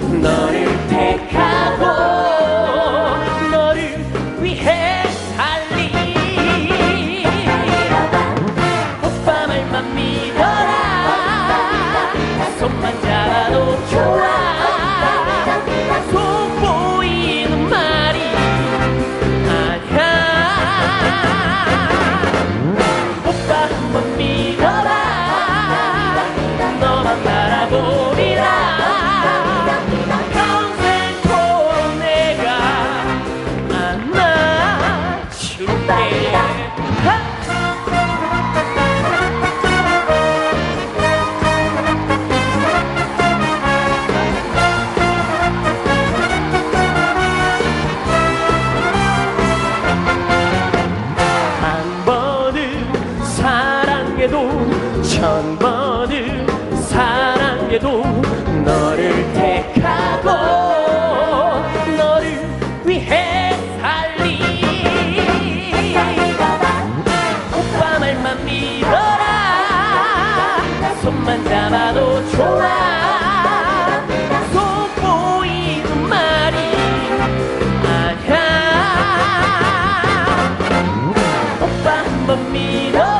너를 택하고 너를 위해 살리. 오빠 말만 믿어라. 손만 잡 그래도 너를 택하고 너를 위해 살리. 오빠 말만 믿어라. 손만 잡아도 좋아. 믿어.